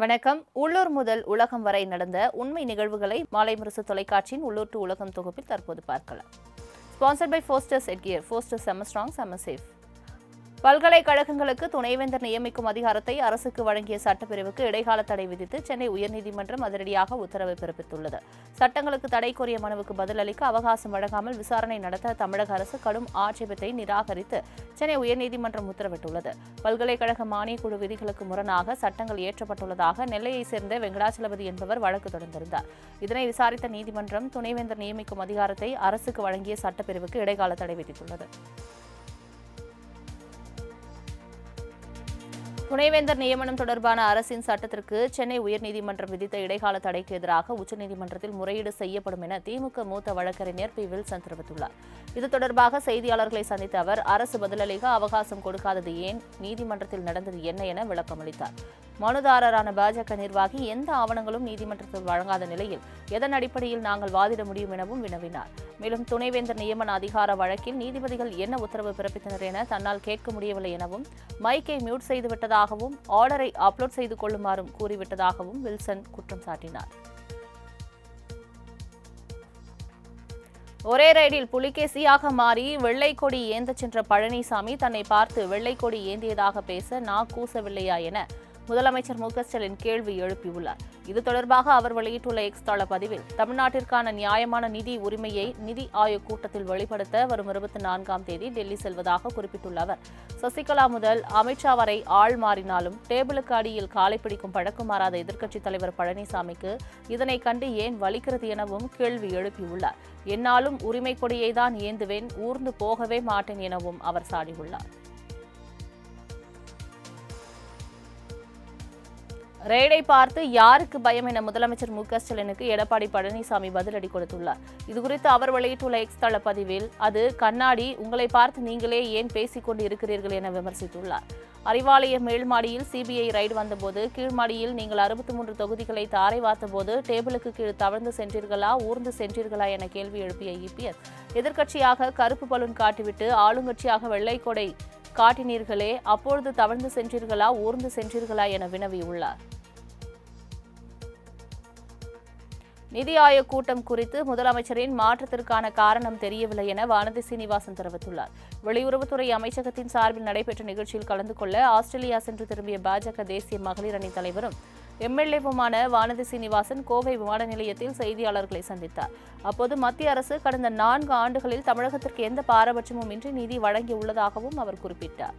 வணக்கம். உள்ளூர் முதல் உலகம் வரை நடந்த உண்மை நிகழ்வுகளை மாலை முரசு தொலைக்காட்சியின் உள்ளூர் டு உலகம் தொகுப்பில் தற்போது பார்க்கலாம். ஸ்பான்சர்ட் பை ஃபோஸ்டர்ஸ் எட்கியர் ஃபோஸ்டர்ஸ் செம ஸ்ட்ராங் செம சேஃப் பல்கலைக்கழகங்களுக்கு துணைவேந்தர் நியமிக்கும் அதிகாரத்தை அரசுக்கு வழங்கிய சட்டப்பிரிவுக்கு இடைக்கால தடை விதித்து சென்னை உயர்நீதிமன்றம் அதிரடியாக உத்தரவு பிறப்பித்துள்ளது. சட்டங்களுக்கு தடை கோரிய மனுவுக்கு பதிலளிக்க அவகாசம் வழங்காமல் விசாரணை நடத்த தமிழக அரசு கடும் ஆட்சேபத்தை நிராகரித்து சென்னை உயர்நீதிமன்றம் உத்தரவிட்டுள்ளது. பல்கலைக்கழக மானியக்குழு விதிகளுக்கு முரணாக சட்டங்கள் இயற்றப்பட்டுள்ளதாக நெல்லையைச் சேர்ந்த வெங்கடாச்சலபதி என்பவர் வழக்கு தொடர்ந்திருந்தார். இதனை விசாரித்த நீதிமன்றம் துணைவேந்தர் நியமிக்கும் அதிகாரத்தை அரசுக்கு வழங்கிய சட்டப்பிரிவுக்கு இடைக்கால தடை விதித்துள்ளது. துணைவேந்தர் நியமனம் தொடர்பான அரசின் சட்டத்திற்கு சென்னை உயர்நீதிமன்றம் விதித்த இடைக்கால தடைக்கு எதிராக உச்சநீதிமன்றத்தில் முறையீடு செய்யப்படும் என திமுக மூத்த வழக்கறிஞர் பி. வில்சன் தெரிவித்துள்ளார். இது தொடர்பாக செய்தியாளர்களை சந்தித்த அவர் அரசு பதிலளிக்க அவகாசம் கொடுக்காதது ஏன்? நீதிமன்றத்தில் நடந்தது என்ன என விளக்கமளித்தார். மனுதாரரான பாஜக நிர்வாகி எந்த ஆவணங்களும் நீதிமன்றத்தில் வழங்காத நிலையில் எதன் அடிப்படையில் நாங்கள் வாதிட முடியும் எனவும் வினவினார். மேலும் துணைவேந்தர் நியமன அதிகார வழக்கில் நீதிபதிகள் என்ன உத்தரவு பிறப்பித்தனர் என தன்னால் கேட்க முடியவில்லை எனவும் மைக்கை மியூட் செய்துவிட்டதாகவும் ஆர்டரை அப்லோட் செய்து கொள்ளுமாறும் கூறிவிட்டதாகவும் வில்சன் குற்றம் சாட்டினார். ஒரே ரைடில் புலிகேசியாக மாறி வெள்ளை கொடி ஏந்தச் சென்ற பழனிசாமி தன்னை பார்த்து வெள்ளை கொடி ஏந்தியதாக பேச நா கூசவில்லையா என முதலமைச்சர் மு க ஸ்டாலின் கேள்வி எழுப்பியுள்ளார். இது தொடர்பாக அவர் வெளியிட்டுள்ள எக்ஸ் தள பதிவில் தமிழ்நாட்டிற்கான நியாயமான நிதி உரிமையை நிதி ஆயோக் கூட்டத்தில் வெளிப்படுத்த வரும் இருபத்தி நான்காம் தேதி டெல்லி செல்வதாக குறிப்பிட்டுள்ள அவர். சசிகலா முதல் அமித்ஷா வரை ஆள் மாறினாலும் டேபிளுக்கு அடியில் காலை பிடிக்கும் பழக்கம் மாறாத எதிர்க்கட்சித் தலைவர் பழனிசாமிக்கு இதனை கண்டு ஏன் வலிக்கிறது எனவும் கேள்வி எழுப்பியுள்ளார். என்னாலும் உரிமை கொடியை தான் ஏந்துவேன் ஊர்ந்து போகவே மாட்டேன் எனவும் அவர் சாடியுள்ளார். ரெய்டை பார்த்து யாருக்கு பயம் என முதலமைச்சர் மு க ஸ்டாலினுக்கு எடப்பாடி பழனிசாமி பதிலடி கொடுத்துள்ளார். இதுகுறித்து அவர் வெளியிட்டுள்ள எக்ஸ் தள பதிவில் அது கண்ணாடி உங்களை பார்த்து நீங்களே ஏன் பேசிக் கொண்டு இருக்கிறீர்கள் என விமர்சித்துள்ளார். அறிவாலய மேல்மாடியில் சிபிஐ ரைடு வந்தபோது கீழ்மாடியில் நீங்கள் அறுபத்தி மூன்று தொகுதிகளை தாரை வார்த்தபோது டேபிளுக்கு கீழ் தவழ்ந்து சென்றீர்களா ஊர்ந்து சென்றீர்களா என கேள்வி எழுப்பிய இபிஎஸ் எதிர்க்கட்சியாக கருப்பு பலூன் காட்டிவிட்டு ஆளுங்கட்சியாக வெள்ளைக்கொடை காட்டினீர்களே அப்பொழுது தவழ்ந்து சென்றீர்களா ஊர்ந்து சென்றீர்களா என வினவியுள்ளார். நிதி ஆயோக் கூட்டம் குறித்து முதலமைச்சரின் மாற்றத்திற்கான காரணம் தெரியவில்லை என வானதி சீனிவாசன் தெரிவித்துள்ளார். வெளியுறவுத்துறை அமைச்சகத்தின் சார்பில் நடைபெற்ற நிகழ்ச்சியில் கலந்து கொள்ள ஆஸ்திரேலியா சென்று திரும்பிய பாஜக தேசிய மகளிர் அணி தலைவரும் எம்எல்ஏவுமான வானதி சீனிவாசன் கோவை விமான நிலையத்தில் செய்தியாளர்களை சந்தித்தார். அப்போது மத்திய அரசு கடந்த நான்கு ஆண்டுகளில் தமிழகத்திற்கு எந்த பாரபட்சமும் இன்றி நிதி வழங்கியுள்ளதாகவும் அவர் குறிப்பிட்டார்.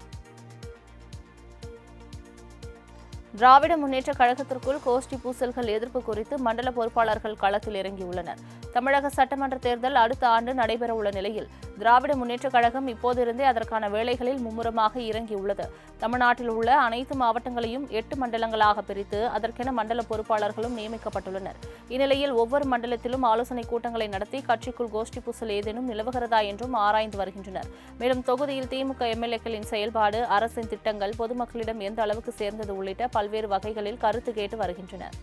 திராவிட முன்னேற்ற கழகத்திற்குள் கோஷ்டி பூசல்கள் எதிர்ப்பு குறித்து மண்டல பொறுப்பாளர்கள் களத்தில் இறங்கியுள்ளனர். தமிழக சட்டமன்ற தேர்தல் அடுத்த ஆண்டு நடைபெறவுள்ள நிலையில் திராவிட முன்னேற்றக் கழகம் இப்போதிருந்தே அதற்கான வேலைகளில் மும்முரமாக இறங்கியுள்ளது. தமிழ்நாட்டில் உள்ள அனைத்து மாவட்டங்களையும் எட்டு மண்டலங்களாக பிரித்து அதற்கென மண்டல பொறுப்பாளர்களும் நியமிக்கப்பட்டுள்ளனர். இந்நிலையில் ஒவ்வொரு மண்டலத்திலும் ஆலோசனை கூட்டங்களை நடத்தி கட்சிக்குள் கோஷ்டி பூசல் ஏதேனும் நிலவுகிறதா என்றும் ஆராய்ந்து வருகின்றனர். மேலும் தொகுதியில் திமுக எம்எல்ஏக்களின் செயல்பாடு அரசின் திட்டங்கள் பொதுமக்களிடம் எந்த அளவுக்கு சேர்ந்தது உள்ளிட்ட பல்வேறு வகைகளில் கருத்து கேட்டு வருகின்றனர்.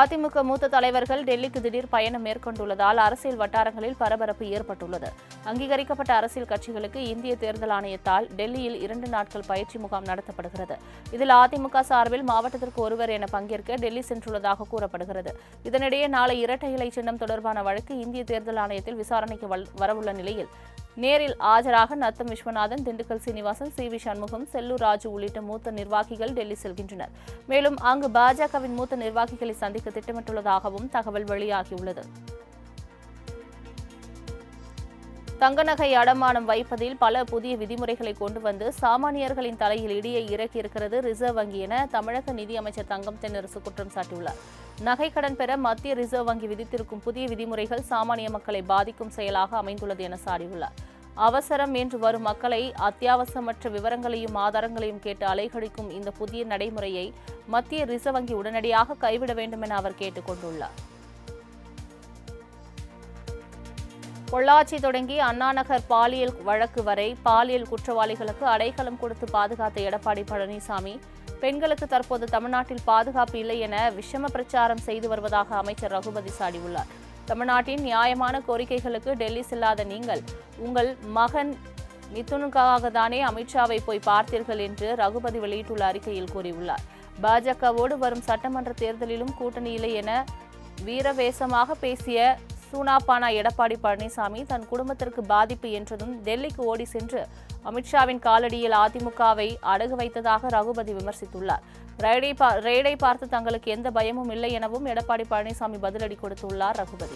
அதிமுக மூத்த தலைவர்கள் டெல்லிக்கு திடீர் பயணம் மேற்கொண்டுள்ளதால் அரசியல் வட்டாரங்களில் பரபரப்பு ஏற்பட்டுள்ளது. அங்கீகரிக்கப்பட்ட அரசியல் கட்சிகளுக்கு இந்திய தேர்தல் ஆணையத்தால் டெல்லியில் இரண்டு நாட்கள் பயிற்சி முகாம் நடத்தப்படுகிறது. இதில் அதிமுக சார்பில் மாவட்டத்திற்கு ஒருவர் என பங்கேற்க டெல்லி சென்றுள்ளதாக கூறப்படுகிறது. இதனிடையே நாளை இரட்டை இலை சின்னம் தொடர்பான வழக்கு இந்திய தேர்தல் ஆணையத்தில் விசாரணைக்கு வரவுள்ள நிலையில். நேரில் ஆஜராக நத்தம் விஸ்வநாதன் திண்டுக்கல் சீனிவாசன் சி வி சண்முகம் செல்லூர் ராஜு உள்ளிட்ட மூத்த நிர்வாகிகள் டெல்லி செல்கின்றனர். மேலும் அங்கு பாஜகவின் மூத்த நிர்வாகிகளை சந்திக்க திட்டமிட்டுள்ளதாகவும் தகவல் வெளியாகியுள்ளது. தங்க நகை அடமானம் வைப்பதில் பல புதிய விதிமுறைகளை கொண்டு வந்து சாமானியர்களின் தலையில் இடியை இறக்கியிருக்கிறது ரிசர்வ் வங்கி என தமிழக நிதியமைச்சர் தங்கம் தென்னரசு குற்றம் சாட்டியுள்ளார். நகை கடன் பெற மத்திய ரிசர்வ் வங்கி விதித்திருக்கும் புதிய விதிமுறைகள் சாமானிய மக்களை பாதிக்கும் செயலாக அமைந்துள்ளது என சாடியுள்ளார். அவசரம் என்று வரும் மக்களை அத்தியாவசியமற்ற விவரங்களையும் ஆதாரங்களையும் கேட்டு அலைகழிக்கும் இந்த புதிய நடைமுறையை மத்திய ரிசர்வ் வங்கி உடனடியாக கைவிட வேண்டும் என அவர் கேட்டுக் பொள்ளாச்சி தொடங்கி அண்ணாநகர் பாலியல் வழக்கு வரை பாலியல் குற்றவாளிகளுக்கு அடைக்கலம் கொடுத்து பாதுகாத்த எடப்பாடி பழனிசாமி. பெண்களுக்கு தற்போது தமிழ்நாட்டில் பாதுகாப்பு இல்லை என விஷம பிரச்சாரம் செய்து வருவதாக அமைச்சர் ரகுபதி சாடியுள்ளார். தமிழ்நாட்டின் நியாயமான கோரிக்கைகளுக்கு டெல்லி செல்லாத நீங்கள் உங்கள் மகன் மிதுனுக்காக தானே அமித்ஷாவை போய் பார்த்தீர்கள் என்று ரகுபதி வெளியிட்டுள்ள அறிக்கையில் கூறியுள்ளார். பாஜகவோடு வரும் சட்டமன்ற தேர்தலிலும் கூட்டணி இல்லை என வீரவேசமாக பேசிய சூனாப்பானா எடப்பாடி பழனிசாமி தன் குடும்பத்திற்கு பாதிப்பு என்றதும் டெல்லிக்கு ஓடி சென்று அமித்ஷாவின் காலடியில் அதிமுகவை அடகு வைத்ததாக ரகுபதி விமர்சித்துள்ளார். ரெய்டை பா- பார்த்து தங்களுக்கு எந்த பயமும் இல்லை எனவும் எடப்பாடி பழனிசாமி பதிலடி கொடுத்துள்ளார் ரகுபதி.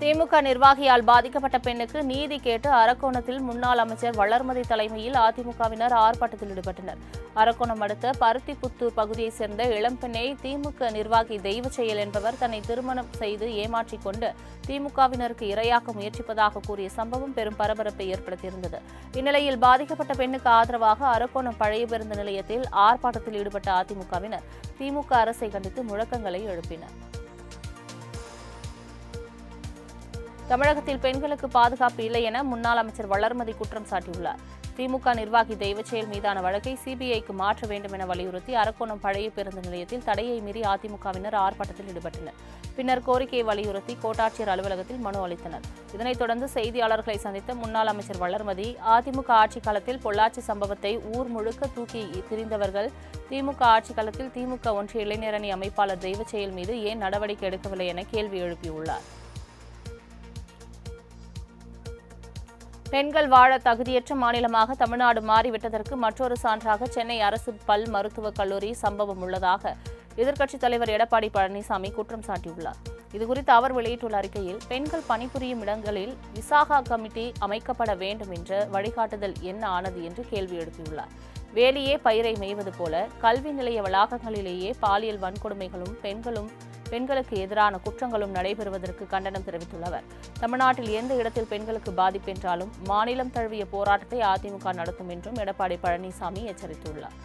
திமுக நிர்வாகியால் பாதிக்கப்பட்ட பெண்ணுக்கு நீதி கேட்டு அரக்கோணத்தில் முன்னாள் அமைச்சர் வளர்மதி தலைமையில் அதிமுகவினர் ஆர்ப்பாட்டத்தில் ஈடுபட்டனர். அரக்கோணம் அடுத்த பருத்திப்புத்தூர் பகுதியைச் சேர்ந்த இளம்பெண்ணை திமுக நிர்வாகி தெய்வ செயல் என்பவர் தன்னை திருமணம் செய்து ஏமாற்றிக் கொண்டு திமுகவினருக்கு இரையாக்க முயற்சிப்பதாக கூறிய சம்பவம் பெரும் பரபரப்பை ஏற்படுத்தியிருந்தது. இந்நிலையில் பாதிக்கப்பட்ட பெண்ணுக்கு ஆதரவாக அரக்கோணம் பழைய பேருந்து நிலையத்தில் ஆர்ப்பாட்டத்தில் ஈடுபட்ட அதிமுகவினர் திமுக அரசை கண்டித்து முழக்கங்களை எழுப்பினர். தமிழகத்தில் பெண்களுக்கு பாதுகாப்பு இல்லை என முன்னாள் அமைச்சர் வளர்மதி குற்றம் சாட்டியுள்ளார். திமுக நிர்வாகி தெய்வச்செயல் மீதான வழக்கை சிபிஐக்கு மாற்ற வேண்டும் என வலியுறுத்தி அரக்கோணம் பழைய பேருந்து நிலையத்தில் தடையை மீறி அதிமுகவினர் ஆர்ப்பாட்டத்தில் ஈடுபட்டனர். பின்னர் கோரிக்கையை வலியுறுத்தி கோட்டாட்சியர் அலுவலகத்தில் மனு அளித்தனர். இதனைத் தொடர்ந்து செய்தியாளர்களை சந்தித்த முன்னாள் அமைச்சர் வளர்மதி அதிமுக ஆட்சிக் காலத்தில் பொள்ளாச்சி சம்பவத்தை ஊர் முழுக்க தூக்கி திரிந்தவர்கள் திமுக ஆட்சி காலத்தில் திமுக ஒன்றிய இளைஞரணி அமைப்பாளர் தெய்வச்செயல் மீது ஏன் நடவடிக்கை எடுக்கவில்லை என கேள்வி எழுப்பியுள்ளார். பெண்கள் வாழ தகுதியற்ற மாநிலமாக தமிழ்நாடு மாறிவிட்டதற்கு மற்றொரு சான்றாக சென்னை அரசு பல் மருத்துவக் கல்லூரி சம்பவம் உள்ளதாக எதிர்க்கட்சித் தலைவர் எடப்பாடி பழனிசாமி குற்றம் சாட்டியுள்ளார். இதுகுறித்து அவர் வெளியிட்டுள்ள அறிக்கையில் பெண்கள் பணிபுரியும் இடங்களில் விசாகா கமிட்டி அமைக்கப்பட வேண்டும் என்ற வழிகாட்டுதல் என்ன ஆனது என்று கேள்வி எழுப்பியுள்ளார். வேலியே பயிரை மேய்வது போல கல்வி நிலைய வளாகங்களிலேயே பாலியல் வன்கொடுமைகளும் பெண்களும் பெண்களுக்கு எதிரான குற்றங்களும் நடைபெறுவதற்கு கண்டனம் தெரிவித்துள்ள அவர் தமிழ்நாட்டில் எந்த இடத்தில் பெண்களுக்கு பாதிப்பு என்றாலும் மாநிலம் தழுவிய போராட்டத்தை அதிமுக நடத்தும் என்றும் எடப்பாடி பழனிசாமி எச்சரித்துள்ளார்.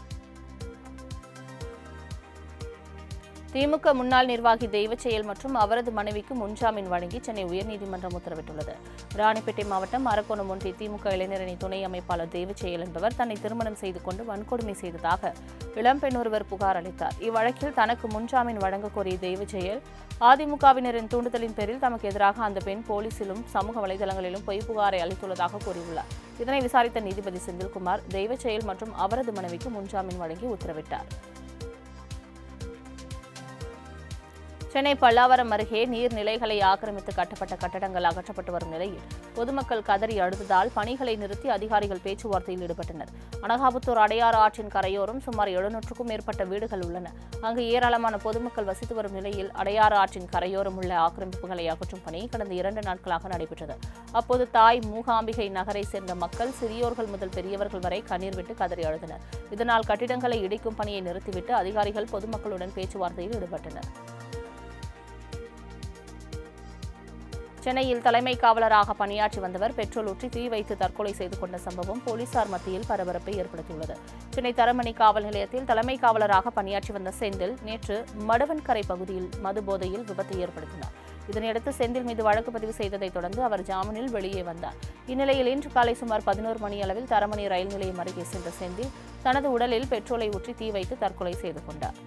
திமுக முன்னாள் நிர்வாகி தெய்வச்செயல் மற்றும் அவரது மனைவிக்கு முன்ஜாமீன் வழங்கி சென்னை உயர்நீதிமன்றம் உத்தரவிட்டுள்ளது. ராணிப்பேட்டை மாவட்டம் அரக்கோணம் ஒன்றிய திமுக இளைஞரணி துணை அமைப்பாளர் தெய்வச்செயல் என்பவர் தன்னை திருமணம் செய்து கொண்டு வன்கொடுமை செய்ததாக இளம்பெண் ஒருவர் புகார் அளித்தார். இவ்வழக்கில் தனக்கு முன்ஜாமீன் வழங்க கோரிய தெய்வச்செயல் அதிமுகவினரின் தூண்டுதலின் பேரில் தமக்கு எதிராக அந்த பெண் போலீசிலும் சமூக வலைதளங்களிலும் பொய் புகாரை அளித்துள்ளதாக கூறியுள்ளார். இதனை விசாரித்த நீதிபதி செந்தில்குமார் தெய்வச்செயல் மற்றும் அவரது மனைவிக்கு முன்ஜாமீன் வழங்கி உத்தரவிட்டார். சென்னை பல்லாவரம் அருகே நீர்நிலைகளை ஆக்கிரமித்து கட்டப்பட்ட கட்டடங்கள் அகற்றப்பட்டு வரும் நிலையில் பொதுமக்கள் கதறி அழுததால் பணிகளை நிறுத்தி அதிகாரிகள் பேச்சுவார்த்தையில் ஈடுபட்டனர். அனகாபுத்தூர் அடையாறு ஆற்றின் கரையோரம் சுமார் எழுநூற்றுக்கும் மேற்பட்ட வீடுகள் உள்ளன. அங்கு ஏராளமான பொதுமக்கள் வசித்து வரும் நிலையில் அடையாறு ஆற்றின் கரையோரம் உள்ள ஆக்கிரமிப்புகளை அகற்றும் பணி கடந்த இரண்டு நாட்களாக நடைபெற்றது. அப்போது தாய் மூகாம்பிகை நகரை சேர்ந்த மக்கள் சிறியோர்கள் முதல் பெரியவர்கள் வரை கண்ணீர் விட்டு கதறி அழுதனர். இதனால் கட்டிடங்களை இடிக்கும் பணியை நிறுத்திவிட்டு அதிகாரிகள் பொதுமக்களுடன் பேச்சுவார்த்தையில் ஈடுபட்டனர். சென்னையில் தலைமை காவலராக பணியாற்றி வந்தவர் பெட்ரோல் ஊற்றி தீ வைத்து தற்கொலை செய்து கொண்ட சம்பவம் போலீசார் மத்தியில் பரபரப்பை ஏற்படுத்தியுள்ளது. சென்னை தரமணி காவல் நிலையத்தில் தலைமை காவலராக பணியாற்றி வந்த செந்தில் நேற்று மடுவன்கரை பகுதியில் மது போதையில் விபத்தை ஏற்படுத்தினார். இதனையடுத்து செந்தில் மீது வழக்கு பதிவு செய்ததைத் தொடர்ந்து அவர் ஜாமீனில் வெளியே வந்தார். இந்நிலையில் இன்று காலை சுமார் பதினோரு மணி அளவில் தரமணி ரயில் நிலையம் அருகே சென்ற செந்தில் தனது உடலில் பெட்ரோலை ஊற்றி தீ வைத்து தற்கொலை செய்து கொண்டார்.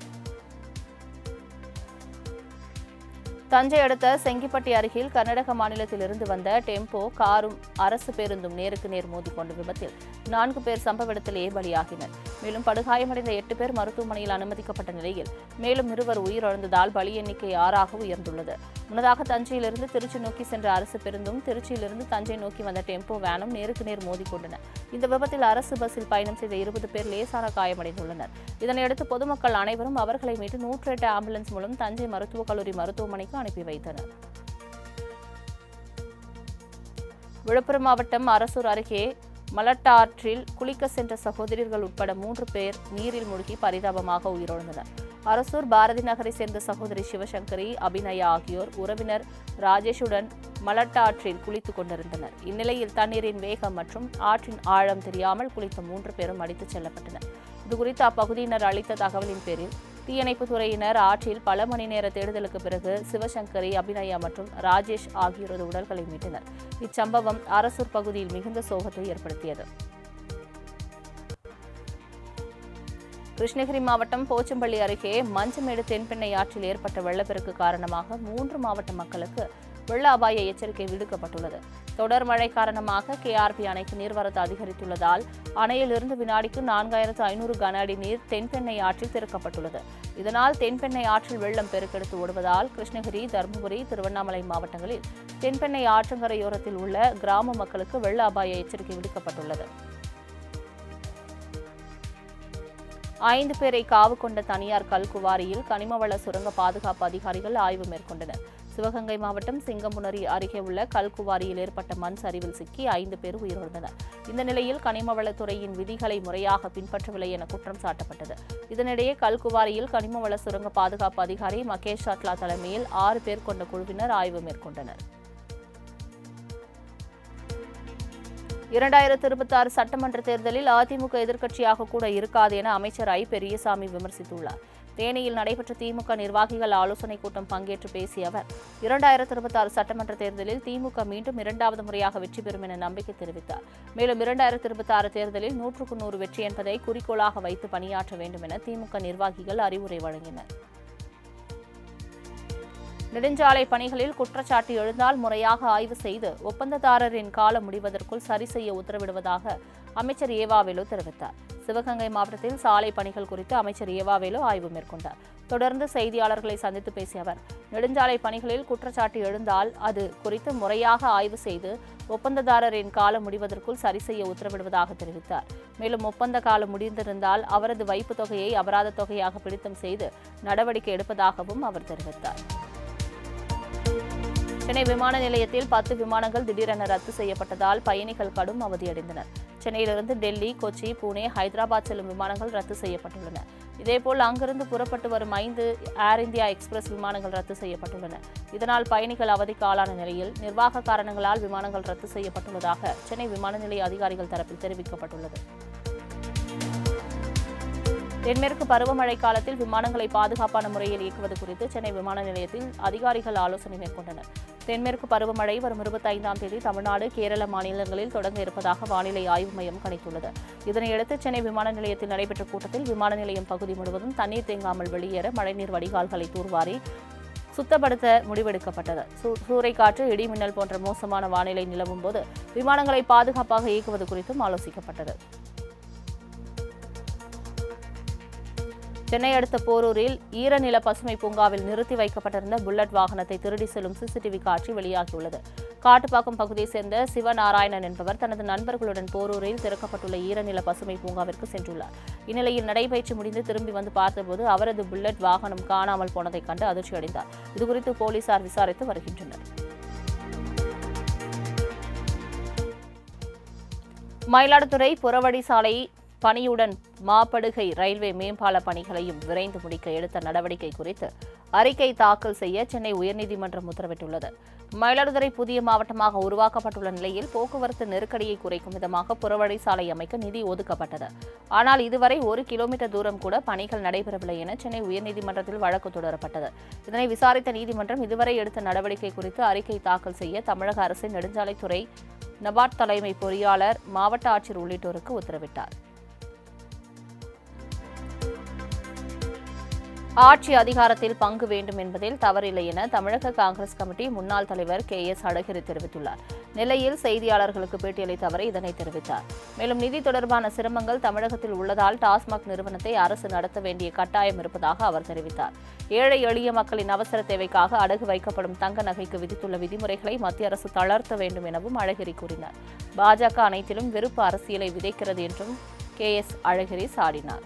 தஞ்சை அடுத்த செங்கிப்பட்டி அருகில் கர்நாடக மாநிலத்திலிருந்து வந்த டெம்போ காரும் அரசு பேருந்தும் நேருக்கு நேர் மோதிக்கொண்ட விபத்தில் நான்கு பேர் சம்பவ இடத்திலேயே பலியாகினர். மேலும் படுகாயமடைந்த எட்டு பேர் மருத்துவமனையில் அனுமதிக்கப்பட்ட நிலையில் மேலும் இருவர் உயிரிழந்ததால் பலி எண்ணிக்கை ஆறாக உயர்ந்துள்ளது. முன்னதாக தஞ்சையிலிருந்து திருச்சி நோக்கி சென்ற அரசு பேருந்தும் திருச்சியிலிருந்து தஞ்சை நோக்கி வந்த டெம்போ வேனும் நேருக்கு நேர் மோதிக்கொண்டன. இந்த விபத்தில் அரசு பஸ்ஸில் பயணம் செய்த இருபது பேர் லேசான காயமடைந்துள்ளனர். இதனையடுத்து பொதுமக்கள் அனைவரும் அவர்களை மீட்டு நூற்றி எட்டு ஆம்புலன்ஸ் மூலம் தஞ்சை மருத்துவக் கல்லூரி மருத்துவமனைக்கு அனுப்பி வைத்தனர். விழுப்புரம் மாவட்டம் அரசூர் அருகே மலட்டாற்றில் குளிக்க சென்ற சகோதரிகள் உட்பட மூன்று பேர் நீரில் மூழ்கி பரிதாபமாக உயிரிழந்தனர். அரசூர் பாரதி நகரை சேர்ந்த சகோதரி சிவசங்கரி அபிநயா ஆகியோர் உறவினர் ராஜேஷுடன் மலட்டாற்றில் குளித்துக் கொண்டிருந்தனர். இந்நிலையில் தண்ணீரின் வேகம் மற்றும் ஆற்றின் ஆழம் தெரியாமல் குளித்த மூன்று பேரும் அடித்துச் செல்லப்பட்டனர். இதுகுறித்து அப்பகுதியினர் அளித்த தகவலின் பேரில் தீயணைப்பு துறையினர் ஆற்றில் பல மணி நேர தேடுதலுக்கு பிறகு சிவசங்கரி அபிநயா மற்றும் ராஜேஷ் ஆகியோரது உடல்களை மீட்டனர். இச்சம்பவம் அரசூர் பகுதியில் மிகுந்த சோகத்தை ஏற்படுத்தியது. கிருஷ்ணகிரி மாவட்டம் போச்சம்பள்ளி அருகே மஞ்சமேடு தென்பெண்ணை ஆற்றில் ஏற்பட்ட வெள்ளப்பெருக்கு காரணமாக மூன்று மாவட்ட மக்களுக்கு வெள்ள அபாய எச்சரிக்கை விடுக்கப்பட்டுள்ளது. தொடர் மழை காரணமாக கேஆர்பி அணைக்கு நீர்வரத்து அதிகரித்துள்ளதால் அணையிலிருந்து வினாடிக்கு நான்காயிரத்து ஐநூறு கன அடி நீர் தென்பெண்ணை ஆற்றில் திறக்கப்பட்டுள்ளது. இதனால் தென்பெண்ணை ஆற்றில் வெள்ளம் பெருக்கெடுத்து ஓடுவதால் கிருஷ்ணகிரி தருமபுரி திருவண்ணாமலை மாவட்டங்களில் தென்பெண்ணை ஆற்றங்கரையோரத்தில் உள்ள கிராம மக்களுக்கு வெள்ள அபாய எச்சரிக்கை விடுக்கப்பட்டுள்ளது. ஐந்து பேரை காவு கொண்ட தனியார் கல்குவாரியில் கனிமவள சுரங்க பாதுகாப்பு அதிகாரிகள் ஆய்வு மேற்கொண்டனர். சிவகங்கை மாவட்டம் சிங்கமுனரி அருகே உள்ள கல்குவாரியில் ஏற்பட்ட மண் சரிவில் சிக்கி ஐந்து பேர் உயிரிழந்தனர். இந்த நிலையில் கனிமவளத்துறையின் விதிகளை முறையாக பின்பற்றவில்லை என குற்றம் சாட்டப்பட்டது. இதனிடையே கல்குவாரியில் கனிமவள சுரங்க பாதுகாப்பு அதிகாரி மகேஷ் சாட்லா தலைமையில் ஆறு பேர் கொண்ட குழுவினர் ஆய்வு மேற்கொண்டனர். இரண்டாயிரத்து இருபத்தாறு சட்டமன்ற தேர்தலில் அதிமுக எதிர்க்கட்சியாக கூட இருக்காது என அமைச்சர் ஐ பெரியசாமி விமர்சித்துள்ளார். தேனியில் நடைபெற்ற திமுக நிர்வாகிகள் ஆலோசனைக் கூட்டம் பங்கேற்று பேசிய அவர் இரண்டாயிரத்து இருபத்தாறு சட்டமன்ற தேர்தலில் திமுக மீண்டும் இரண்டாவது முறையாக வெற்றி பெறும் என நம்பிக்கை தெரிவித்தார். மேலும் இரண்டாயிரத்தி இருபத்தி ஆறு தேர்தலில் நூற்றுக்கு நூறு வெற்றி என்பதை குறிக்கோளாக வைத்து பணியாற்ற வேண்டும் என திமுக நிர்வாகிகள் அறிவுரை வழங்கினர். நெடுஞ்சாலை பணிகளில் குற்றச்சாட்டு எழுந்தால் முறையாக ஆய்வு செய்து ஒப்பந்ததாரரின் காலம் முடிவதற்குள் சரி செய்ய உத்தரவிடுவதாக அமைச்சர் ஏவாவேலு தெரிவித்தார். சிவகங்கை மாவட்டத்தில் சாலை பணிகள் குறித்து அமைச்சர் ஏவாவேலு ஆய்வு மேற்கொண்டார். தொடர்ந்து செய்தியாளர்களை சந்தித்து பேசிய அவர் நெடுஞ்சாலை பணிகளில் குற்றச்சாட்டு எழுந்தால் அது குறித்து முறையாக ஆய்வு செய்து ஒப்பந்ததாரரின் காலம் முடிவதற்குள் சரி செய்ய உத்தரவிடுவதாக தெரிவித்தார். மேலும் ஒப்பந்த காலம் முடிந்திருந்தால் அவரது வைப்புத் தொகையை அபராத தொகையாக பிடித்தம் செய்து நடவடிக்கை எடுப்பதாகவும் அவர் தெரிவித்தார். சென்னை விமான நிலையத்தில் பத்து விமானங்கள் திடீரென ரத்து செய்யப்பட்டதால் பயணிகள் கடும் அவதியடைந்தனர். சென்னையிலிருந்து டெல்லி கொச்சி புனே ஹைதராபாத் செல்லும் விமானங்கள் ரத்து செய்யப்பட்டுள்ளன. இதேபோல் அங்கிருந்து புறப்பட்டு வரும் ஐந்து ஏர் இந்தியா எக்ஸ்பிரஸ் விமானங்கள் ரத்து செய்யப்பட்டுள்ளன. இதனால் பயணிகள் அவதிக்கு ஆளான நிலையில் நிர்வாக காரணங்களால் விமானங்கள் ரத்து செய்யப்பட்டுள்ளதாக சென்னை விமான நிலைய அதிகாரிகள் தரப்பில் தெரிவிக்கப்பட்டுள்ளது. தென்மேற்கு பருவமழை காலத்தில் விமானங்களை பாதுகாப்பான முறையில் இயக்குவது குறித்து சென்னை விமான நிலையத்தில் அதிகாரிகள் ஆலோசனை மேற்கொண்டனர். தென்மேற்கு பருவமழை வரும் இருபத்தைந்தாம் தேதி தமிழ்நாடு கேரள மாநிலங்களில் தொடங்க இருப்பதாக வானிலை ஆய்வு மையம் கணித்துள்ளது. இதனையடுத்து சென்னை விமான நிலையத்தில் நடைபெற்ற கூட்டத்தில் விமான நிலையம் பகுதி முழுவதும் தண்ணீர் தேங்காமல் வெளியேற மழைநீர் வடிகால்களை தூர்வாரி சுத்தப்படுத்த முடிவெடுக்கப்பட்டது. சூ- சூறைக்காற்று இடி மின்னல் போன்ற மோசமான வானிலை நிலவும் போது விமானங்களை பாதுகாப்பாக இயக்குவது குறித்தும் ஆலோசிக்கப்பட்டது. சென்னை அடுத்த போரூரில் ஈரநில பசுமை பூங்காவில் நிறுத்தி வைக்கப்பட்டிருந்த புல்லட் வாகனத்தை திருடி செல்லும் சிசிடிவி காட்சி வெளியாகியுள்ளது. காட்டுப்பாக்கம் பகுதியைச் சேர்ந்த சிவநாராயணன் என்பவர் தனது நண்பர்களுடன் போரூரில் திறக்கப்பட்டுள்ள ஈரநில பசுமை பூங்காவிற்கு சென்றுள்ளார். இந்நிலையில் நடைபயிற்சி முடிந்து திரும்பி வந்து பார்த்தபோது அவரது புல்லட் வாகனம் காணாமல் போனதைக் கண்டு அதிர்ச்சியடைந்தார். இதுகுறித்து போலீசார் விசாரித்து வருகின்றனர். மயிலாடுதுறை புறவழி சாலை பணியுடன் மாப்படுகை ரயில்வே மேம்பால பணிகளையும் விரைந்து முடிக்க எடுத்த நடவடிக்கை குறித்து அறிக்கை தாக்கல் செய்ய சென்னை உயர்நீதிமன்றம் உத்தரவிட்டுள்ளது. மயிலாடுதுறை புதிய மாவட்டமாக உருவாக்கப்பட்டுள்ள நிலையில் போக்குவரத்து நெருக்கடியை குறைக்கும் விதமாக புறவழி சாலை அமைக்க நிதி ஒதுக்கப்பட்டது. ஆனால் இதுவரை ஒரு கிலோமீட்டர் தூரம் கூட பணிகள் நடைபெறவில்லை என சென்னை உயர்நீதிமன்றத்தில் வழக்கு தொடரப்பட்டது. இதனை விசாரித்த நீதிமன்றம் இதுவரை எடுத்த நடவடிக்கை குறித்து அறிக்கை தாக்கல் செய்ய தமிழக அரசின் நெடுஞ்சாலைத்துறை நபார்ட் தலைமை பொறியாளர் மாவட்ட ஆட்சியர் உள்ளிட்டோருக்கு உத்தரவிட்டார். ஆட்சி அதிகாரத்தில் பங்கு வேண்டும் என்பதில் தவறில்லை என தமிழக காங்கிரஸ் கமிட்டி முன்னாள் தலைவர் கே எஸ் அழகிரி தெரிவித்துள்ளார். நிலையில் செய்தியாளர்களுக்கு பேட்டியளித்த அவர் இதனை தெரிவித்தார். மேலும் நிதி தொடர்பான சிரமங்கள் தமிழகத்தில் உள்ளதால் டாஸ்மாக் நிறுவனத்தை அரசு நடத்த வேண்டிய கட்டாயம் இருப்பதாக அவர் தெரிவித்தார். ஏழை எளிய மக்களின் அவசர தேவைக்காக அடகு வைக்கப்படும் தங்க நகைக்கு விதித்துள்ள விதிமுறைகளை மத்திய அரசு தளர்த்த வேண்டும் எனவும் அழகிரி கூறினார். பாஜக அனைத்திலும் வெறுப்பு அரசியலை விதைக்கிறது என்றும் கே எஸ் அழகிரி சாடினார்.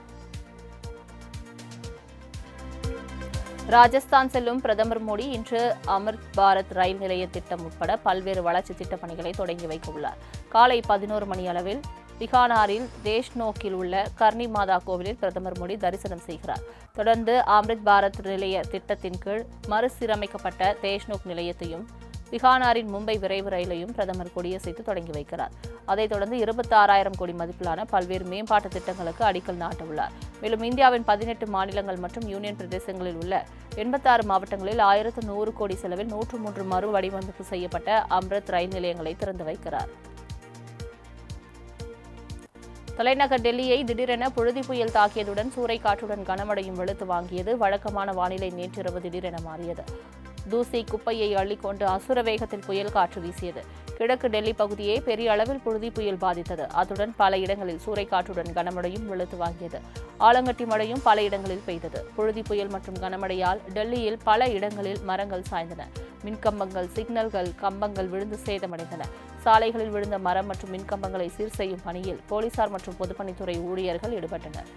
ராஜஸ்தான் செல்லும் பிரதமர் மோடி இன்று அமிர்த் பாரத் ரயில் நிலைய திட்டம் உட்பட பல்வேறு வளர்ச்சி திட்டப் பணிகளை தொடங்கி வைக்க உள்ளார். காலை பதினோரு மணி அளவில் பிகானாரில் தேஷ்நோக்கில் உள்ள கர்ணி மாதா கோவிலில் பிரதமர் மோடி தரிசனம் செய்கிறார். தொடர்ந்து அமிர்த் பாரத் நிலைய திட்டத்தின் கீழ் மறுசீரமைக்கப்பட்ட தேஷ்நோக் நிலையத்தையும் பிகானாரின் மும்பை விரைவு ரயிலையும் பிரதமர் கொடியசைத்து தொடங்கி வைக்கிறார். அதைத் தொடர்ந்து இருபத்தி ஆறாயிரம் கோடி மதிப்பிலான பல்வேறு மேம்பாட்டு திட்டங்களுக்கு அடிக்கல் நாட்டவுள்ளார். மேலும் இந்தியாவின் பதினெட்டு மாநிலங்கள் மற்றும் யூனியன் பிரதேசங்களில் உள்ள எண்பத்தாறு மாவட்டங்களில் ஆயிரத்து நூறு கோடி செலவில் நூற்று மூன்று மறு வடிவமைப்பு செய்யப்பட்ட அம்ரித் ரயில் நிலையங்களை திறந்து வைக்கிறார். தலைநகர் டெல்லியை திடீரென புழுதி புயல் தாக்கியதுடன் சூறைக்காற்றுடன் கனமழையும் வெளுத்து வாங்கியது வழக்கமான வானிலை நேற்றிரவு திடீரென மாறியது. தூசி குப்பையை அள்ளிக்கொண்டு அசுர வேகத்தில் புயல் காற்று வீசியது. கிழக்கு டெல்லி பகுதியை பெரிய அளவில் புழுதி புயல் பாதித்தது. அத்துடன் பல இடங்களில் சூறைக்காற்றுடன் கனமழையும் வெளுத்து வாங்கியது. ஆலங்கட்டி மழையும் பல இடங்களில் பெய்தது. புழுதி புயல் மற்றும் கனமழையால் டெல்லியில் பல இடங்களில் மரங்கள் சாய்ந்தன. மின்கம்பங்கள் சிக்னல்கள் கம்பங்கள் விழுந்து சேதமடைந்தன. சாலைகளில் விழுந்த மரம் மற்றும் மின்கம்பங்களை சீர் செய்யும் பணியில் போலீசார் மற்றும் பொதுப்பணித்துறை ஊழியர்கள் ஈடுபட்டனர்.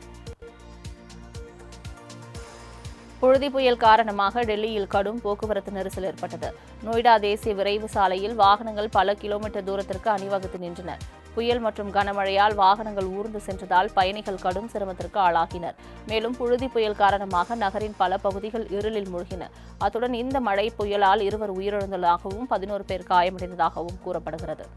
புழுதி புயல் காரணமாக டெல்லியில் கடும் போக்குவரத்து நெரிசல் ஏற்பட்டது. நொய்டா தேசிய விரைவு சாலையில் வாகனங்கள் பல கிலோமீட்டர் தூரத்திற்கு அணிவகுத்து நின்றன. புயல் மற்றும் கனமழையால் வாகனங்கள் ஊர்ந்து சென்றதால் பயணிகள் கடும் சிரமத்திற்கு ஆளாகினர். மேலும் புழுதி புயல் காரணமாக நகரின் பல பகுதிகள் இருளில் மூழ்கின. அத்துடன் இந்த மழை புயலால் இருவர் உயிரிழந்ததாகவும் பதினோரு பேர் காயமடைந்ததாகவும் கூறப்படுகிறது.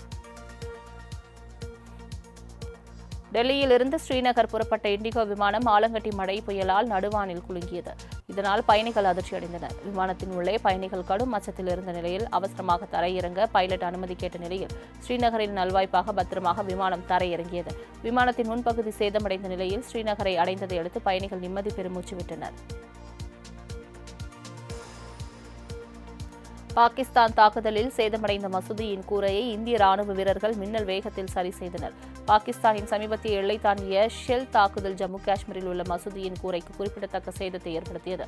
டெல்லியிலிருந்து ஸ்ரீநகர் புறப்பட்ட இண்டிகோ விமானம் ஆலங்கட்டி மழை புயலால் நடுவானில் குலுங்கியது. இதனால் பயணிகள் அதிர்ச்சியடைந்தனர். விமானத்தின் உள்ளே பயணிகள் கடும் அச்சத்தில் இருந்த நிலையில் அவசரமாக தரையிறங்க பைலட் அனுமதி கேட்ட நிலையில் ஸ்ரீநகரில் நல்வாய்ப்பாக பத்திரமாக விமானம் தரையிறங்கியது. விமானத்தின் முன்பகுதி சேதமடைந்த நிலையில் ஸ்ரீநகரை அடைந்ததை அடுத்து பயணிகள் நிம்மதி பெருமூச்சு விட்டனர். பாகிஸ்தான் தாக்குதலில் சேதமடைந்த மசூதியின் கூரையை இந்திய ராணுவ வீரர்கள் மின்னல் வேகத்தில் சரி செய்தனர். பாகிஸ்தானின் சமீபத்திய எல்லை தாண்டிய ஷெல் தாக்குதல் ஜம்மு காஷ்மீரில் உள்ள மசூதியின் கூரைக்கு குறிப்பிடத்தக்க சேதத்தை ஏற்படுத்தியது.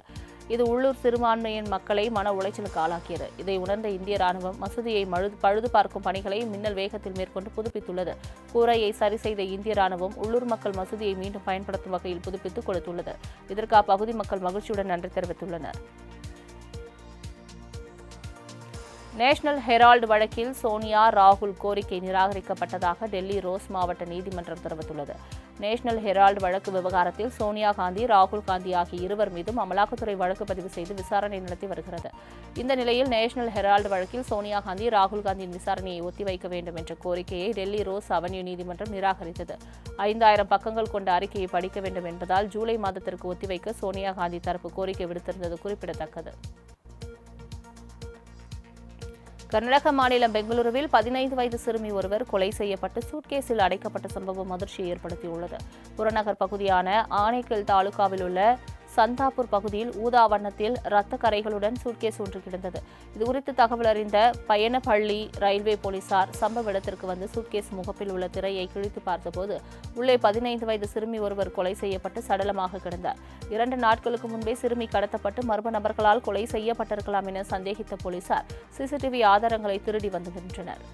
இது உள்ளூர் சிறுபான்மையின் மக்களை மன உளைச்சலுக்கு ஆளாக்கியது. இதை உணர்ந்த இந்திய ராணுவம் மசூதியை மழுது பழுது பார்க்கும் பணிகளை மின்னல் வேகத்தில் மேற்கொண்டு புதுப்பித்துள்ளது. கூரையை சரி செய்த இந்திய ராணுவம் உள்ளூர் மக்கள் மசூதியை மீண்டும் பயன்படுத்தும் வகையில் புதுப்பித்து கொடுத்துள்ளது. இதற்கு அப்பகுதி மக்கள் மகிழ்ச்சியுடன் நன்றி தெரிவித்துள்ளனர். நேஷனல் ஹெரால்டு வழக்கில் சோனியா ராகுல் கோரிக்கை நிராகரிக்கப்பட்டதாக டெல்லி ரோஸ் மாவட்ட நீதிமன்றம் தெரிவித்துள்ளது. நேஷனல் ஹெரால்டு வழக்கு விவகாரத்தில் சோனியா காந்தி ராகுல் காந்தி ஆகிய இருவர் மீதும் அமலாக்கத்துறை வழக்கு பதிவு செய்து விசாரணை நடத்தி வருகிறது. இந்த நிலையில் நேஷனல் ஹெரால்டு வழக்கில் சோனியா காந்தி ராகுல் காந்தியின் விசாரணையை ஒத்திவைக்க வேண்டும் என்ற கோரிக்கையை டெல்லி ரோஸ் அவென்யூ நீதிமன்றம் நிராகரித்தது. ஐந்தாயிரம் பக்கங்கள் கொண்ட அறிக்கையை படிக்க வேண்டும் என்பதால் ஜூலை மாதத்திற்கு ஒத்திவைக்க சோனியா காந்தி தரப்பு கோரிக்கை விடுத்திருந்தது குறிப்பிடத்தக்கது. கர்நாடக மாநிலம் பெங்களூருவில் பதினைந்து வயது சிறுமி ஒருவர் கொலை செய்யப்பட்டு சூட்கேஸில் அடைக்கப்பட்ட சம்பவம் அதிர்ச்சியை ஏற்படுத்தியுள்ளது. புறநகர் பகுதியான ஆனைக்கல் தாலுகாவில் உள்ள சந்தாப்பூர் பகுதியில் ஊதா வண்ணத்தில் இரத்த கரைகளுடன் சூட்கேஸ் ஒன்று கிடந்தது. இதுகுறித்து தகவல் அறிந்த பயணப்பள்ளி ரயில்வே போலீசார் சம்பவ இடத்திற்கு வந்து சூட்கேஸ் முகப்பில் உள்ள திரையை கிழித்து பார்த்தபோது உள்ளே பதினைந்து வயது சிறுமி ஒருவர் கொலை செய்யப்பட்டு சடலமாக கிடந்தார். இரண்டு நாட்களுக்கு முன்பே சிறுமி கடத்தப்பட்டு மர்ம நபர்களால் கொலை செய்யப்பட்டிருக்கலாம் என சந்தேகித்த போலீசார் சிசிடிவி ஆதாரங்களை திருடி வந்துகின்றனர்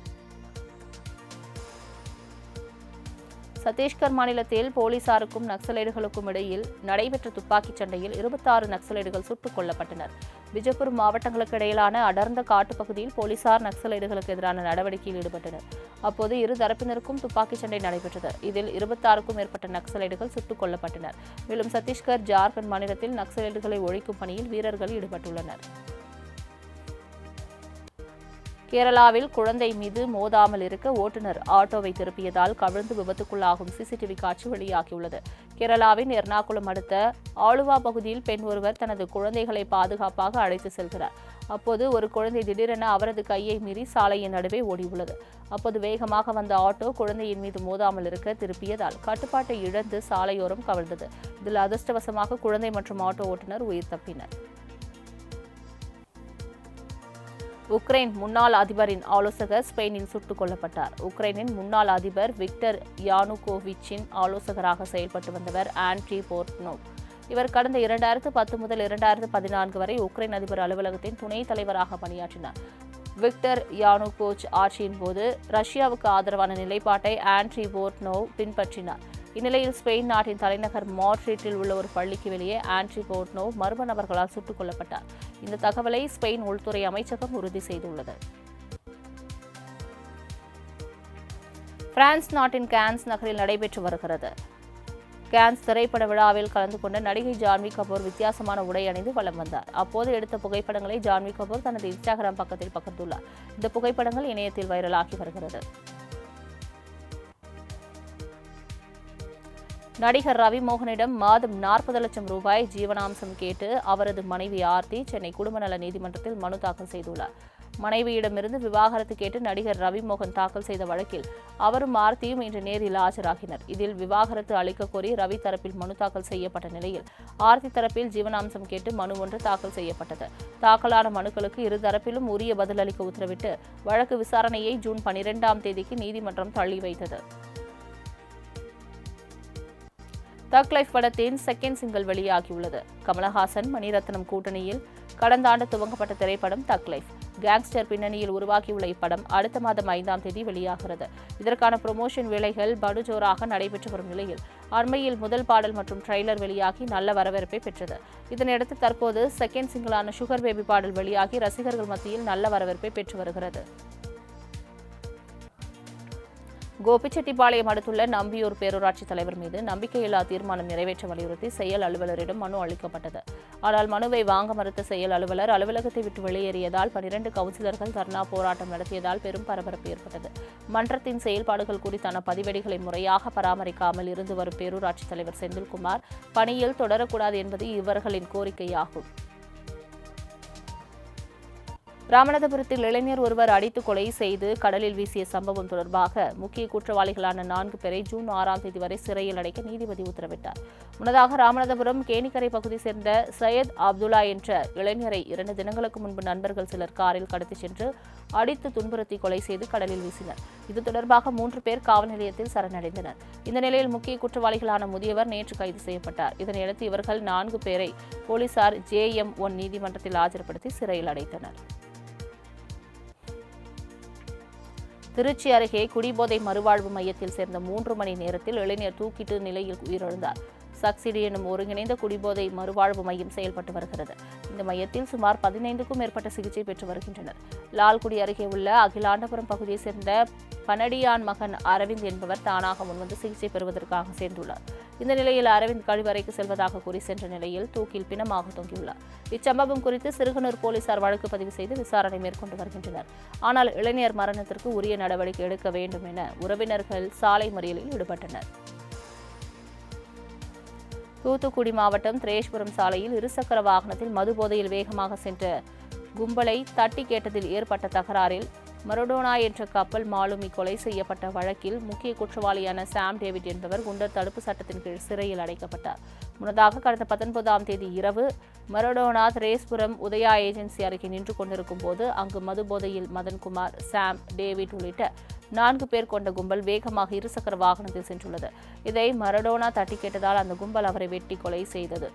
சத்தீஸ்கர் மாநிலத்தில் போலீசாருக்கும் நக்சலைடுகளுக்கும் இடையில் நடைபெற்ற துப்பாக்கிச் சண்டையில் இருபத்தாறு நக்சலைடுகள் சுட்டுக் கொல்லப்பட்டனர். பிஜப்பூர் மாவட்டங்களுக்கு இடையிலான அடர்ந்த காட்டுப்பகுதியில் போலீசார் நக்சலைடுகளுக்கு எதிரான நடவடிக்கையில் ஈடுபட்டனர். அப்போது இரு தரப்பினருக்கும் துப்பாக்கிச் சண்டை நடைபெற்றது. இதில் இருபத்தாறுக்கும் மேற்பட்ட நக்சலைடுகள் சுட்டுக் கொல்லப்பட்டனர். மேலும் சத்தீஸ்கர் ஜார்க்கண்ட் மாநிலத்தில் நக்சலைடுகளை ஒழிக்கும் பணியில் வீரர்கள் ஈடுபட்டுள்ளனர். கேரளாவில் குழந்தை மீது மோதாமல் இருக்க ஓட்டுநர் ஆட்டோவை திருப்பியதால் கவிழ்ந்து விபத்துக்குள்ளாகும் சிசிடிவி காட்சி வெளியாகியுள்ளது. கேரளாவின் எர்ணாகுளம் அடுத்த ஆளுவா பகுதியில் பெண் ஒருவர் தனது குழந்தைகளை பாதுகாப்பாக அழைத்து செல்கிறார். அப்போது ஒரு குழந்தை திடீரென அவரது கையை மீறி சாலையின் நடுவே ஓடியுள்ளது. அப்போது வேகமாக வந்த ஆட்டோ குழந்தையின் மீது மோதாமல் இருக்க திருப்பியதால் கட்டுப்பாட்டை இழந்து சாலையோரம் கவிழ்ந்தது. இதில் அதிர்ஷ்டவசமாக குழந்தை மற்றும் ஆட்டோ ஓட்டுநர் உயிர் தப்பினர். உக்ரைன் முன்னாள் அதிபரின் ஆலோசகர் ஸ்பெயினில் சுட்டுக் கொல்லப்பட்டார். உக்ரைனின் முன்னாள் அதிபர் விக்டர் யானுகோவிச்சின் ஆலோசகராக செயல்பட்டு வந்தவர் ஆண்ட்ரி போர்ட்னோ இவர் கடந்த இரண்டாயிரத்து பத்து முதல் இரண்டாயிரத்து பதினான்கு வரை உக்ரைன் அதிபர் அலுவலகத்தின் துணைத் தலைவராக பணியாற்றினார். விக்டர் யானுகோச் ஆட்சியின் போது ரஷ்யாவுக்கு ஆதரவான நிலைப்பாட்டை ஆண்ட்ரி போர்ட்னோ பின்பற்றினார். இந்நிலையில் ஸ்பெயின் நாட்டின் தலைநகர் மாட்ரிட்டில் உள்ள ஒரு பள்ளிக்கு வெளியே ஆண்ட்ரி போர்ட்னோ மர்ம நபர்களால் சுட்டுக் கொல்லப்பட்டார். இந்த தகவலை ஸ்பெயின் உள்துறை அமைச்சகம் உறுதி செய்துள்ளது. பிரான்ஸ் நாட்டின் கேன்ஸ் நகரில் நடைபெற்று வருகிறது. கேன்ஸ் திரைப்பட விழாவில் கலந்து கொண்ட நடிகை ஜான்வி கபூர் வித்தியாசமான உடை அணிந்து வலம் வந்தார். அப்போது எடுத்த புகைப்படங்களை ஜான்வி கபூர் தனது இன்ஸ்டாகிராம் பக்கத்தில் பகிர்ந்துள்ளார். இந்த புகைப்படங்கள் இணையத்தில் வைரலாகி வருகிறது. நடிகர் ரவி மோகனிடம் மாதம் நாற்பது லட்சம் ரூபாய் ஜீவனாம்சம் கேட்டு அவரது மனைவி ஆர்த்தி சென்னை குடும்ப நல நீதிமன்றத்தில் மனு தாக்கல் செய்துள்ளார். மனைவியிடமிருந்து விவாகரத்து கேட்டு நடிகர் ரவி மோகன் தாக்கல் செய்த வழக்கில் அவரும் ஆர்த்தியும் இன்று நேரில் ஆஜராகினர். இதில் விவாகரத்து அளிக்க கோரி ரவி தரப்பில் மனு தாக்கல் செய்யப்பட்ட நிலையில் ஆர்த்தி தரப்பில் ஜீவனாம்சம் கேட்டு மனு ஒன்று தாக்கல் செய்யப்பட்டது. தாக்கலான மனுக்களுக்கு இரு தரப்பிலும் உரிய பதிலளிக்க உத்தரவிட்டு வழக்கு விசாரணையை ஜூன் பனிரெண்டாம் தேதிக்கு நீதிமன்றம் தள்ளி வைத்தது. தக் லைஃப் படத்தின் செகண்ட் சிங்கிள் வெளியாகியுள்ளது. கமலஹாசன் மணிரத்னம் கூட்டணியில் கடந்த ஆண்டு துவங்கப்பட்ட திரைப்படம் தக் லைஃப். கேங்ஸ்டர் பின்னணியில் உருவாகியுள்ள இப்படம் அடுத்த மாதம் ஐந்தாம் தேதி வெளியாகிறது. இதற்கான ப்ரொமோஷன் வேலைகள் படுஜோராக நடைபெற்று வரும் நிலையில் அண்மையில் முதல் பாடல் மற்றும் ட்ரெய்லர் வெளியாகி நல்ல வரவேற்பை பெற்றது. இதனையடுத்து தற்போது செகண்ட் சிங்கிளான சுகர் பேபி பாடல் வெளியாகி ரசிகர்கள் மத்தியில் நல்ல வரவேற்பை பெற்று வருகிறது. கோபிச்செட்டிப்பாளையம் அடுத்துள்ள நம்பியூர் பேரூராட்சி தலைவர் மீது நம்பிக்கையில்லா தீர்மானம் நிறைவேற்ற வலியுறுத்தி செயல் அலுவலரிடம் மனு அளிக்கப்பட்டது. ஆனால் மனுவை வாங்க மறுத்த செயல் அலுவலர் அலுவலகத்தை விட்டு வெளியேறியதால் பனிரெண்டு கவுன்சிலர்கள் தர்ணா போராட்டம் நடத்தியதால் பெரும் பரபரப்பு ஏற்பட்டது. மன்றத்தின் செயல்பாடுகள் குறித்தான பதிவேடுகளை முறையாக பராமரிக்காமல் இருந்து வரும் பேரூராட்சி தலைவர் செந்தில்குமார் பணியில் தொடரக்கூடாது என்பது இவர்களின் கோரிக்கையாகும். ராமநாதபுரத்தில் இளைஞர் ஒருவர் அடித்து கொலை செய்து கடலில் வீசிய சம்பவம் தொடர்பாக முக்கிய குற்றவாளிகளான நான்கு பேரை ஜூன் ஆறாம் தேதி வரை சிறையில் அடைக்க நீதிபதி உத்தரவிட்டார். முன்னதாக ராமநாதபுரம் கேணிக்கரை பகுதி சேர்ந்த சையத் அப்துல்லா என்ற இளைஞரை இரண்டு தினங்களுக்கு முன்பு நண்பர்கள் சிலர் காரில் கடத்திச் சென்று அடித்து துன்புறுத்தி கொலை செய்து கடலில் வீசினர். இது தொடர்பாக மூன்று பேர் காவல் நிலையத்தில் சரணடைந்தனர். இந்த நிலையில் முக்கிய குற்றவாளிகளான முதியவர் நேற்று கைது செய்யப்பட்டார். இதனையடுத்து இவர்கள் நான்கு பேரை போலீசார் ஜே எம் ஒன் நீதிமன்றத்தில் ஆஜர்படுத்தி சிறையில் அடைத்தனர். திருச்சி அருகே குடிபோதை மறுவாழ்வு மையத்தில் சேர்ந்த மூன்று மணி நேரத்தில் இளைஞர் தூக்கிட்டு நிலையில் உயிரிழந்தார். சக்சிடி எனும் ஒருங்கிணைந்த குடிபோதை மறுவாழ்வு மையம் செயல்பட்டு வருகிறது. இந்த மையத்தில் சுமார் பதினைந்துக்கும் மேற்பட்ட சிகிச்சை பெற்று வருகின்றனர். லால்குடி அருகே உள்ள அகிலாண்டபுரம் பகுதியைச் சேர்ந்த கனடியான் மகன் அரவிந்த் என்பவர் தானாக முன்வந்து சிகிச்சை பெறுவதற்காக சேர்ந்துள்ளார். இந்த நிலையில் அரவிந்த் கழிவறைக்கு செல்வதாக கூறி சென்ற நிலையில் தூக்கில் பிணமாக தொங்கியுள்ளார். இச்சம்பவம் குறித்து சிறுகனூர் போலீசார் வழக்கு பதிவு செய்து விசாரணை மேற்கொண்டு வருகின்றனர். ஆனால் இளைஞர் மரணத்திற்கு உரிய நடவடிக்கை எடுக்க வேண்டும் என உறவினர்கள் சாலை மறியலில் ஈடுபட்டனர். தூத்துக்குடி மாவட்டம் திரேஷ்புரம் சாலையில் இருசக்கர வாகனத்தில் மது போதையில் வேகமாக சென்ற கும்பலை தட்டி கேட்டதில் ஏற்பட்ட தகராறில் மரடோனா என்ற கப்பல் மாலுமி கொலை செய்யப்பட்ட வழக்கில் முக்கிய குற்றவாளியான சாம் டேவிட் என்பவர் குண்டர் தடுப்பு சட்டத்தின் கீழ் சிறையில் அடைக்கப்பட்டார். முன்னதாக கடந்த பத்தொன்பதாம் தேதி இரவு மரடோனா திரேஸ்புரம் உதயா ஏஜென்சி அருகே நின்று கொண்டிருக்கும் போது அங்கு மதுபோதையில் மதன்குமார் சாம் டேவிட் உள்ளிட்ட நான்கு பேர் கொண்ட கும்பல் வேகமாக இருசக்கர வாகனத்தில் சென்றுள்ளது. இதை மரடோனா தட்டி கேட்டதால் அந்த கும்பல் அவரை வெட்டி கொலை செய்தது.